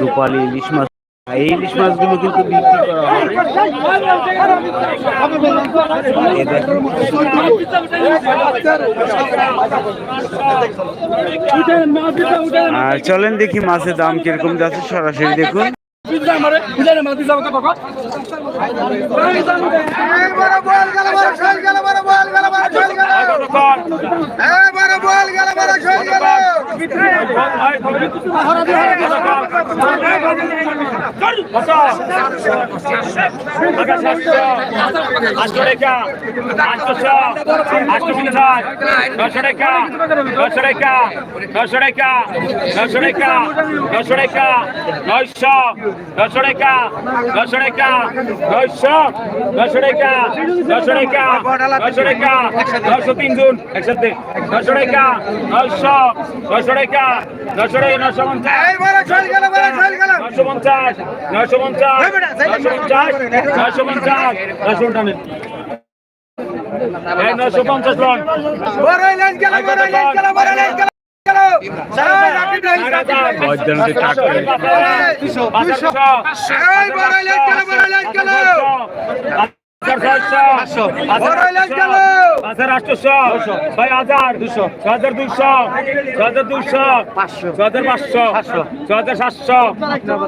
রূপালী ইলিশ মাছ। এই ইলিশ মাছগুলো কিন্তু বিক্রি করা হবে আর চলেন দেখি মাছের দাম কীরকম যাচ্ছে সরাসরি দেখুন। আটশো টাকা আটশোশো আটশো পঞ্চাশ নশো টাকা নশো টাকা নশো টাকা নশো টাকা নয়শো নশো টাকা নশো টাকা নশো টাকা নশো তিনজন একসাথে নশো টাকা নয়শো নশো টাকা নশো টাকা নশো পঞ্চাশ নশো পঞ্চাশ নশো পঞ্চাশ নশো পঞ্চাশ নশো পঞ্চাশ নশো টানেন নশো পঞ্চাশ লন। ছয় হাজার দুশো। ছয় হাজার। দুশো। ছয় হাজার দুশো পাঁচশো। ছয় হাজার পাঁচশো। ছয় হাজার সাতশো।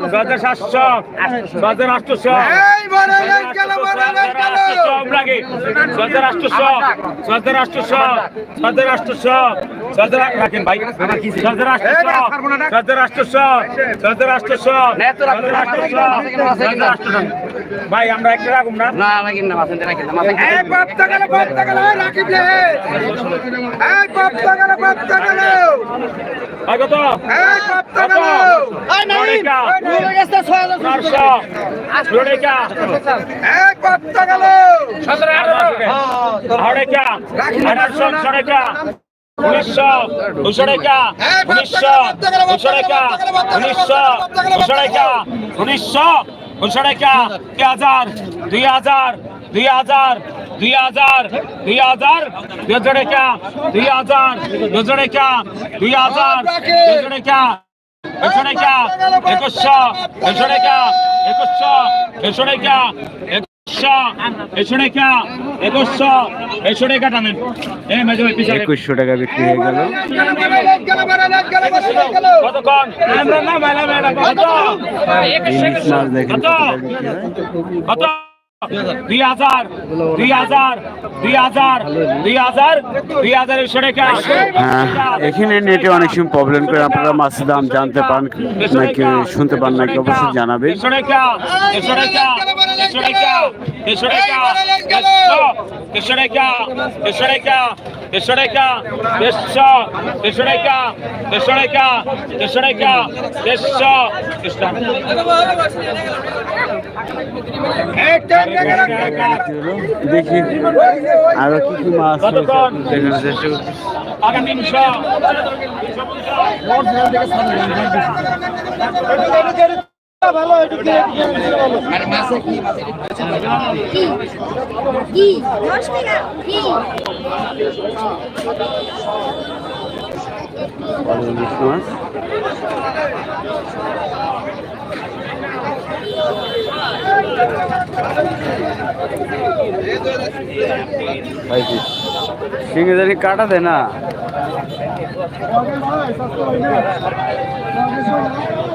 ছয় হাজার সাতশো ছয় হাজার আটশোশো ছয় হাজার আটশোশো ছয় হাজার আটশোশো হাজার হাজার রাখেন ভাই। ভাই আমরা একটা রাখুন না? না রাখেন না মাছেন রাখেন না মাছেন এই বাপ্তা গেল রে। এই এই এই উনিশশো দুশো টাকা উনিশশো দুশো টাকা উনিশশো দুশো টাকা উনিশশো দুশো টাকা দুই হাজার দুই হাজার দুই হাজার দুই হাজার দুই হাজার দুশো টাকা দুই হাজার দুশো টাকা দুই হাজার দুশো টাকা দুশো টাকা একুশশো দুশো টাকা একুশশো দুশো টাকা একুশশো টাকা বিক্রি হয়ে গেল। কত? দুই হাজার দুই হাজার দুই হাজার দুই হাজার দুই হাজার টাকা হ্যাঁ এখানে নেটে অনেক সময় প্রবলেম করে আপনারা মাছের দাম জানতে পান নাকি শুনতে পান নাকি অবশ্যই জানাবেন একশো টাকা টাকা টাকা টাকা একশো টাকা দেড়শো দেড়শো টাকা দেড়শো টাকা দেড়শো টাকা দেড়শো দেখি আরও কি কি মাছ রয়েছে চেষ্টা করছি আগামী তিনশো কি? দশ টাকা? কি? কি সিঙ্গে জানি কাটা দেয় না।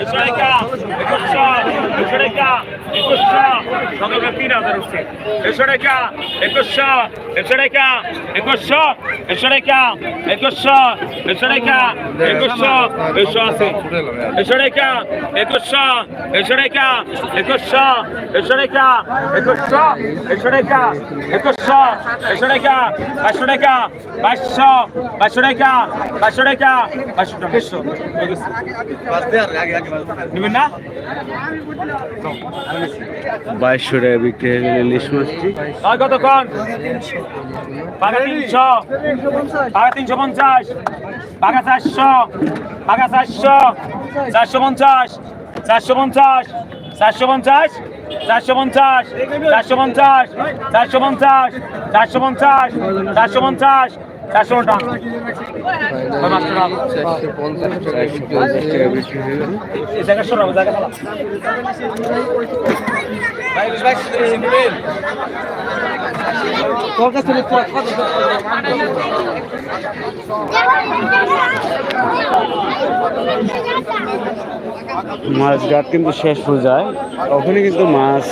একশো টাকা একুশশো একশো টাকা একুশশো একশো টাকা একুশশো একশো টাকা একুশশো একশো আছে একশো টাকা একুশশো একশো টাকা একুশশো একশো টাকা একুশশো একশো টাকা একুশশো একশো টাকা পাঁচশো টাকা টাকা পাঁচশো টাকা পাঁচশো টাকা নেবেন না? বাইশশো টাকা বিক্রি হয়ে গেলে ইলিশ মাছটি কতক্ষণ? পাকা তিনশো। পাকা তিনশো পঞ্চাশ। পাকা চারশো। পাকা চারশো। চারশো পঞ্চাশ। চারশো পঞ্চাশ। চারশো পঞ্চাশ। চারশো পঞ্চাশ। চারশো পঞ্চাশ। চারশো পঞ্চাশ। চারশো পঞ্চাশ। চারশো পঞ্চাশ। চারশো পঞ্চাশ টাকা বিক্রি। মাছ ঘাট কিন্তু শেষ হয়ে যায় ওখানে কিন্তু মাছ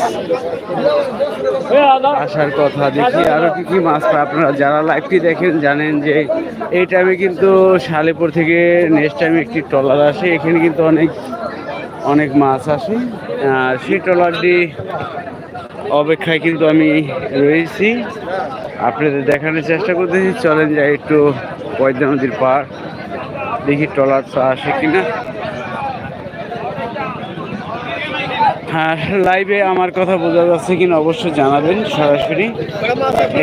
আসার কথা দেখি। আরও কি কি মাছ পায় আপনারা যারা লাইভটি দেখেন জানেন। যে এই টাইমে কিন্তু শালেপুর থেকে নেক্সট টাইম একটি ট্রলার আসে। এখানে কিন্তু অনেক অনেক মাছ আসে। আর সেই ট্রলারটি অপেক্ষায় কিন্তু আমি রয়েছি। আপনাদের দেখানোর চেষ্টা করতেছি। চলেন যাই একটু পয়দা নদীর পার দেখি ট্রলার আসে কিনা হ্যাঁ লাইভে আমার কথা বোঝা যাচ্ছে কিনা অবশ্যই জানাবেন সরাসরি।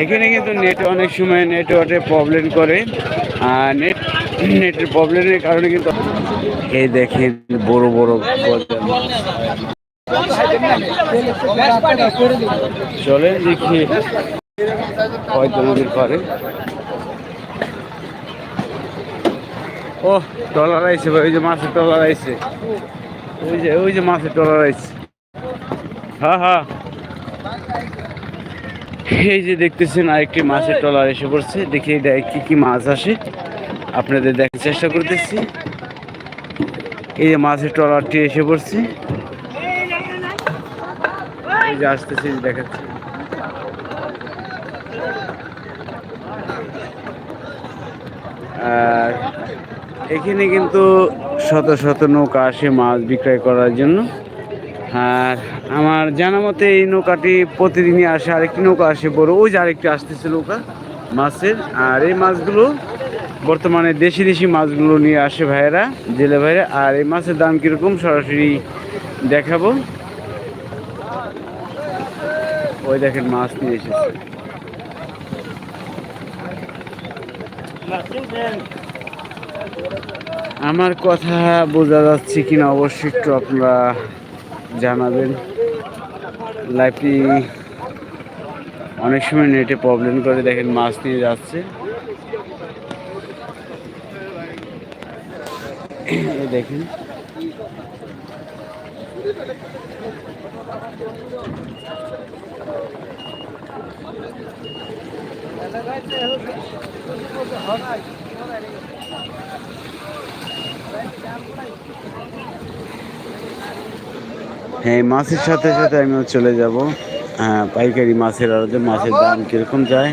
এখানে কিন্তু নেট অনেক সময় নেটওয়ার্কে প্রবলেম করে। আর নেট নেটের প্রবলেমের কারণে কিন্তু এই দেখেন বড় বড়। চলেন দেখি হয়তো নদীর পারে ও টলার আইছে ভাই, ওই যে মাছের টলার আইছে। ওই যে ওই যে মাছের টলার আইছে। হ্যাঁ হ্যাঁ এই যে দেখতেছেন আরেকটি মাছের টলার এসে পড়ছে। দেখি এটা কি কি মাছ আসে। আপনাদের দেখার চেষ্টা করতেছি। এই যে মাছের ট্রলারটি এসে পড়ছে। এই যে দেখাচ্ছি। আর এখানে কিন্তু শত শত নৌকা আসে মাছ বিক্রয় করার জন্য। আর আমার জানা মতে এই নৌকাটি প্রতিদিনই আসে, আরেকটি নৌকা আসে বড়। ওই যে আরেকটি আসতেছে নৌকা, মাছের। আর এই মাছগুলো বর্তমানে দেশি দেশি মাছগুলো নিয়ে আসে ভাইয়েরা, জেলে ভাইরা আর এই মাছের দাম কীরকম সরাসরি দেখাবো। ওই দেখেন মাছ নিয়ে এসেছে। আমার কথা বোঝা যাচ্ছে কিনা, অবশ্যই একটু আপনারা জানাবেন। লাইভটি অনেক সময় নেটে প্রবলেম করে দেখেন মাছ নিয়ে যাচ্ছে। দেখেন। হ্যাঁ মাছের সাথে সাথে আমিও চলে যাব। হ্যাঁ পাইকারি মাছের আড়তে মাছের দাম কীরকম যায়?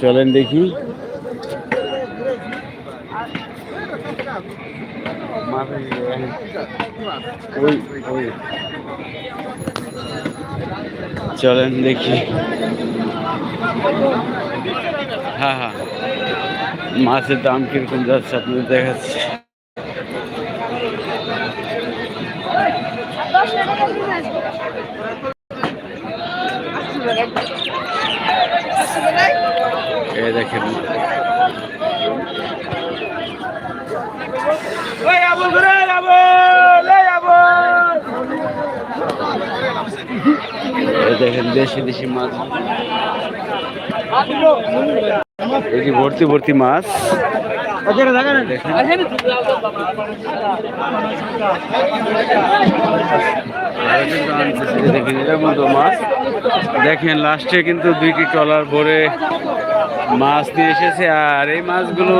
চলেন দেখি। চলেন দেখি। হ্যাঁ হ্যাঁ। মাছের দাম কীরকম যাচ্ছে আপনাদের দেখাচ্ছি এই দেখেন ওই আবু ঘুরে যাব লে যাব এই দেখেন, দেশি দেশি মাছ। যে ভর্তি ভর্তি মাছ। দেখেন, এটার মতো মাছ। দেখেন লাস্টে কিন্তু দুইটি ট্রলার ভরে মাছ নিয়ে এসেছে, আর এই মাছগুলো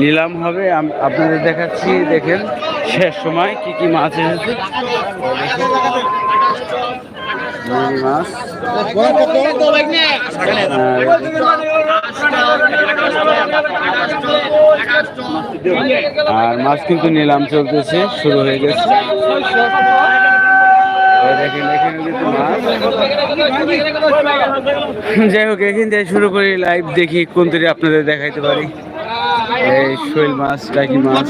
নিলাম হবে। আপনাদের দেখাচ্ছি, দেখেন, শেষ সময় কি কি মাছ এসেছে। আর মাছ কিন্তু নিলাম, চলতেছে, শুরু হয়ে গেছে। যাই হোক, এখান থেকে শুরু করি লাইভ দেখি কোন তৈরি আপনাদের দেখাইতে পারি। এই শৈল মাছ, টাকি মাছ।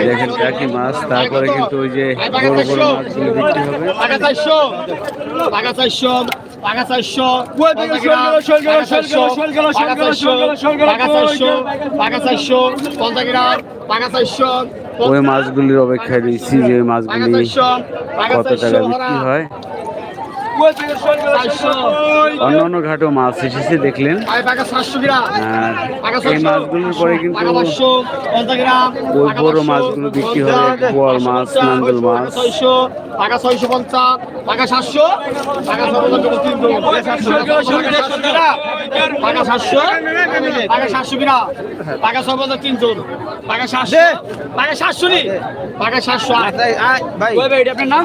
দেখেন তারপরে কিন্তু ওই যে বড় বড় মাছগুলো বিক্রি হবে। পাকা চারশো পাকা চারশো। পাকা চারশো পাকা চারশো পাকা চারশো পঞ্চাশ গ্রাম পাকা চারশো ওই মাছগুলির অপেক্ষায় রয়েছি যে ওই মাছগুলি কত টাকা বিক্রি হয়। চারশো অন্য অন্য ঘাটেও মাছ এসেছে দেখলেন। এই মাছগুলোর পরে কিন্তু ওই বড় মাছগুলো বিক্রি হবে মাছ নাঙ্গল মাছ। টাকা ছয়শো পঞ্চাশ টাকা সাতশো। টাকা টাকা সাতশো টাকা টাকা সাতশো সাতশো সাতশো আপনার নাম?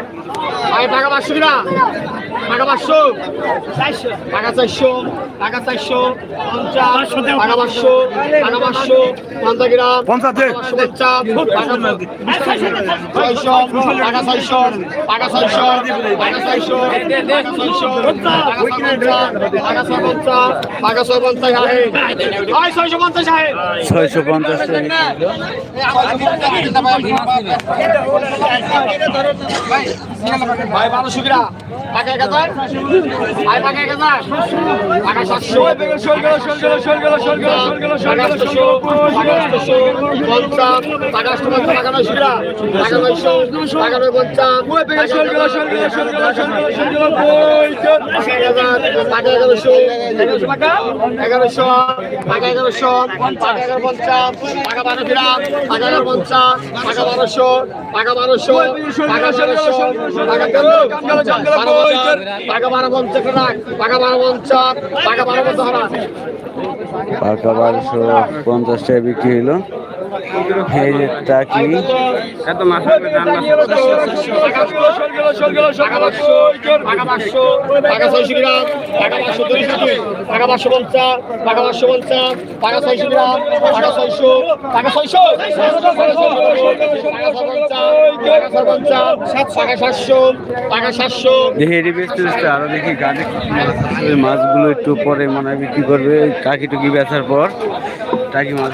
আয় টাকা পাঁচশো কিনা টাকা পাঁচশো টাকা চারশো টাকা চারশো পঞ্চাশ টাকা পাঁচশো টাকা পাঁচশো পঞ্চাশ গ্রাম পঞ্চাশ ছয়শো টাকা ছয়শো টাকা ছয়শো টাকা ছয়শো টাকা ছয়শো ছয় পঞ্চাশ টাকা ছয় পঞ্চাশ আহে ছয়শো পঞ্চাশ ছয়শো পঞ্চাশ ভাই মানসিকরা টাকা এক হাজার ভাই টাকা এক হাজার টাকা সাতশো এগারোশো টাকা এগারোশো টাকা এগারো পঞ্চাশ টাকা বারো গ্রাম টাকা এগারো পঞ্চাশ টাকা বারোশো টাকা বারোশো টাকা বারোশো পাকা বারো পঞ্চাশ বারোশো পঞ্চাশ টাকা বিক্রি হলো এই যে তাকি আরও দেখি গাড়ি মাছগুলো একটু পরে মানে বিক্রি করবে। টাকি টুকি বেচার পর টাকি মাছ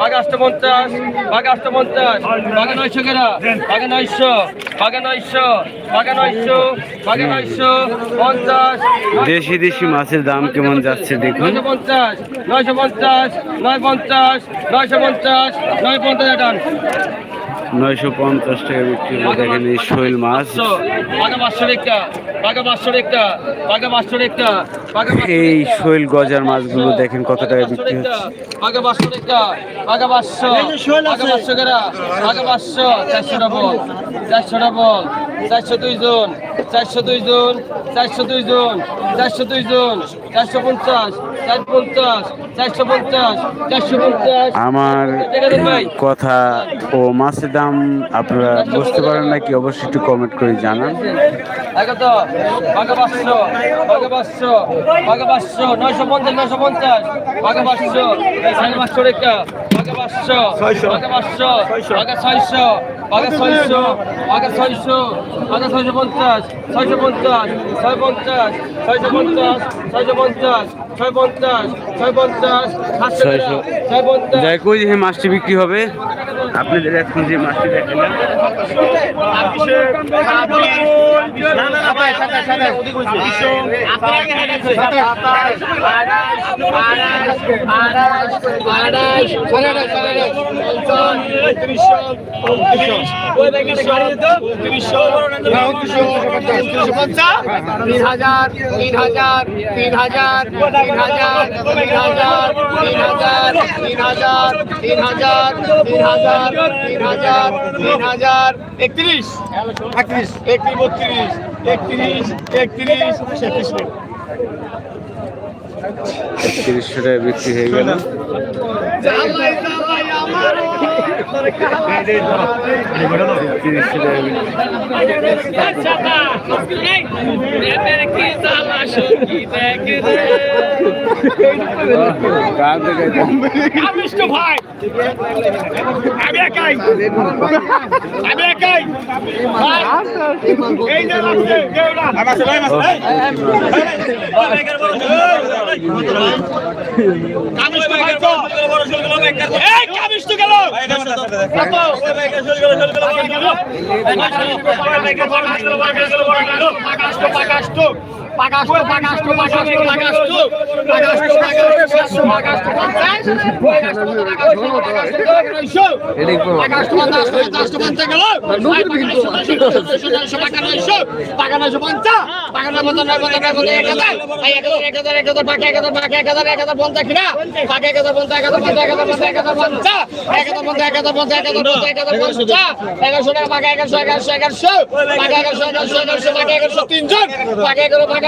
বাঘে বাঘে বাঘে নয়শো কেনা বাঘে নয়শো বাঘে নয়শো বাঘে নয়শো বাঘে নয়শো পঞ্চাশ দেশি দেশি মাছের দাম কেমন যাচ্ছে দেখুন নয়শো পঞ্চাশ নয়শো পঞ্চাশ নয় পঞ্চাশ নয়শো পঞ্চাশ নয় পঞ্চাশ নয়শো পঞ্চাশ টাকা বিক্রি করে দেখেন এই শৈল মাছ পাঁচশো পাকা একটা পাকা পাঁচশো একটা পাকা পাঁচশো একটা পাকা এই শৈল গজার মাছগুলো দেখেন কত টাকা বিক্রি হচ্ছে চারশো দুই জন চারশো দুই জন চারশো দুই জন চারশো দুই জন চারশো পঞ্চাশ চারশো পঞ্চাশ চারশো পঞ্চাশ চারশো পঞ্চাশ। আমার ভাই। কথা ও মাছের দাম আপনারা বুঝতে পারেন নাকি অবশ্যই একটু কমেন্ট করে জানান। কত বাঘা পাঁচশো বাঘা পাঁচশো বাঘা পাঁচশো নয়শো পঞ্চাশ নয়শো পঞ্চাশ। বাঘা পাঁচশো সাড়ে পাঁচশো রেখা বাঘা পাঁচশো বাঘা পাঁচশো বাঘা ছয়শো। বাঘা ছয়শো বাঘা ছয়শো বাঘা ছয়শো পঞ্চাশ ছয়শো পঞ্চাশ ছয় পঞ্চাশ ছয়শো পঞ্চাশ ছয়শো পঞ্চাশ ছয় পঞ্চাশ ছয় পঞ্চাশ ছয়শো। ছয় পঞ্চাশ যাই কই যে মাছটি বিক্রি হবে আপনাদের এখন যে মাছটি দেখালাম তিন হাজার তিন হাজার তিন হাজার তিন হাজার তিন হাজার তিন হাজার তিন হাজার তিন হাজার তিন হাজার তিন হাজার তিন হাজার একত্রিশ একত্রিশ একত্রিশ বত্রিশ একত্রিশ একত্রিশ সেত্রিশ তিরিশশো টাকা বিক্রি হয়ে গেল ভাই আমি একাই আমি একাই এই যে আমার সবাই কামিষ্ট ভাই তো এই কামিষ্ট গেল। আকাশ তো আকাশ তো পাগাস্তো পাগাস্তো পাগাস্তো পাগাস্তো পাগাস্তো পাগাস্তো পাগাস্তো এগারোশো টাকা এগারোশো এগারোশো এগারোশো এগারোশো এগারোশো তিনজন পাকা এগারো পাকা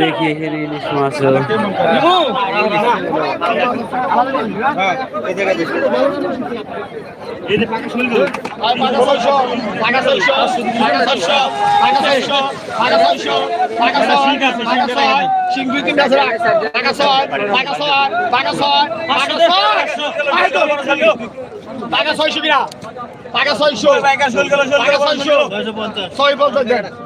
দেখি এখানে ইলিশ মাছ টাকা ছয়শো টাকা ছয়শো টাকা ছয়শো টাকা ছয়শো টাকা ছয়শো টাকা ছয় টাকা ছয় সিংহী তিন টাকা টাকা ছয় টাকা ছয় টাকা ছয় টাকা ছয় টাকা ছয়শো। কিনা টাকা ছয়শো। টাকা ছয় পঞ্চাশ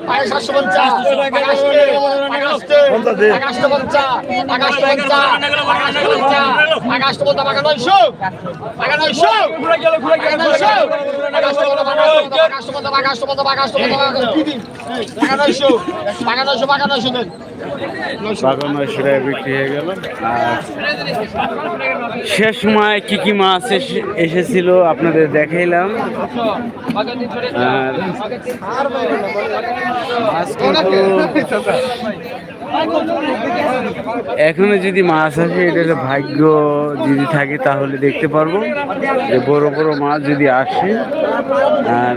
ছয় পাকা ছয় পাকা ছয় পাকা ছয়শো কিনা পাকা ছয়শো পাকা ছয়শো ছয় বলতে দেন লাগান কত পাকা সাতশো পাকা সাতশো পাকা সাতশো ছয়শো দে ছয়শো পাকা সাতশো দেবো পাকা সাতশো পঞ্চাশ গ্রাম পাকা সাতশো পাকা সাতশো পাকা সাতশো পাকা সাতশো সাতশো সাতশো সাতশো লাগে পাকা সাতশো দে সেন্টু দে সাতশো আই কত গ্রাম পাকাশো পাকা ছয়শো পাকা ছয়শো পাকা ছয়শো পাকা সাতশো পাকা সাথে পাকা সাথে সাতশো পঞ্চাশ পাঁচ সাতশো পঞ্চাশ আকাশে আকাশে আকাশে পঞ্চাশ আকাশে পঞ্চাশ আকাশে পঞ্চাশ আকাশে পঞ্চাশ পাকা নয়শো পাকা নয়শো পাকা নয়শো আকাশে পঞ্চাশ আকাশে পঞ্চাশ আকাশে পঞ্চাশ আকাশে পঞ্চাশ কি দিন পাকা নয়শো পাকা নয়শো পাকা নয়শো দেন বিক্রি হয়ে গেল। আর শেষ সময় কি কি মাছ এসে- এসেছিল আপনাদের দেখাইলাম। এখনও যদি মাছ আসে, এটা হলো ভাগ্য। যদি থাকে তাহলে দেখতে পারব। যে বড় বড় মাছ যদি আসে, আর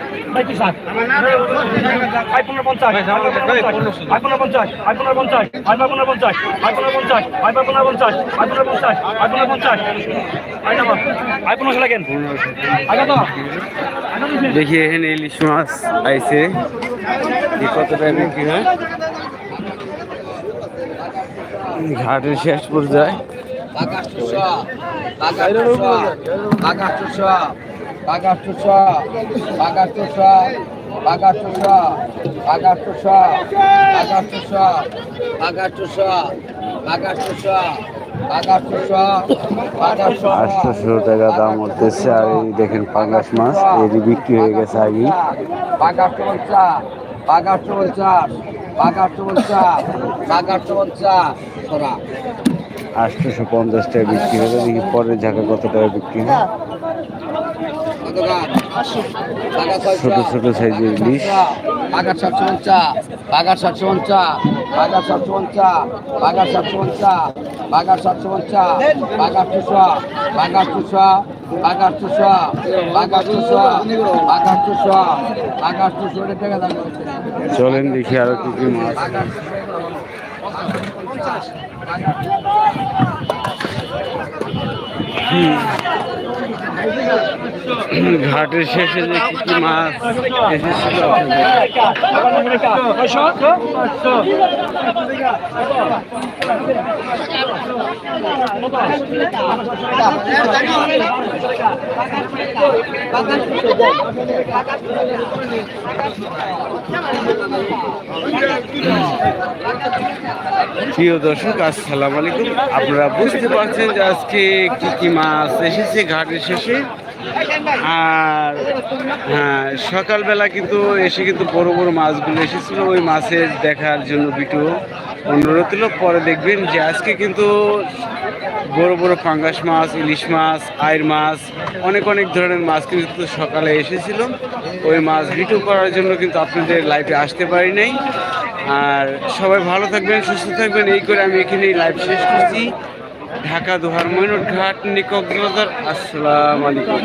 আই পনেরো পঞ্চাশ। আই পনেরো পঞ্চাশ। আই পনেরো পঞ্চাশ। আই পনেরো পঞ্চাশ। আই পনেরো পঞ্চাশ। আই পনেরো পঞ্চাশ। আই পনেরো পঞ্চাশ। আই পনেরো পঞ্চাশ। আই নামা আই পনেরোশো লাগেন আগে তো দেখি এখানে ইলিশ মাছ আইছে। এই কত টাকা বিক্রি হয়। ঘাটের শেষ পর্যায়ে। বাঘার বাঘার দাম দেখেন পাঙ্গাস মাছ এটি বিক্রি হয়ে গেছে আগে পাঙ্গাস পঞ্চাশ টাকা বিক্রি হবে দেখি পরের জায়গায় কত টাকা বিক্রি হয় ছোট ছোট সাইজের ইলিশ বাগার সাতশো পঞ্চাশ বাগার সাতশো পঞ্চাশ বাগার সাতশো পঞ্চাশ বাগার সাতশো পঞ্চাশ বাগার সাতশো পঞ্চাশ বাগার টুসা বাগার টুসা বাগার টুসা বাগার টুসা বাগার টুসা বাগার ওটা চলেন দেখি আরও কি কি মাছ। ঘাটের শেষে যে কি মাছ এসেছিল? প্রিয় দর্শক, আসসালাম আলাইকুম। আপনারা বুঝতে পারছেন যে আজকে কি কি মাছ এসেছে ঘাটের শেষে। আর হ্যাঁ সকালবেলা কিন্তু এসে কিন্তু বড় বড় মাছগুলো এসেছিল। ওই মাছের দেখার জন্য ভিডিও অনুরোধ ছিল পরে দেখবেন যে আজকে কিন্তু বড় বড় ফাঙ্গাস মাছ, ইলিশ মাছ আয়ের মাছ, অনেক অনেক ধরনের মাছ কিন্তু সকালে এসেছিল। ওই মাছ ভিডিও করার জন্য কিন্তু আপনাদের লাইভে আসতে পারি নাই। আর সবাই ভালো থাকবেন, সুস্থ থাকবেন, এই করে আমি এখানে লাইভ শেষ করছি। ঢাকা দোহার ময়ূর ঘাট নিকক আসসালামু আলাইকুম।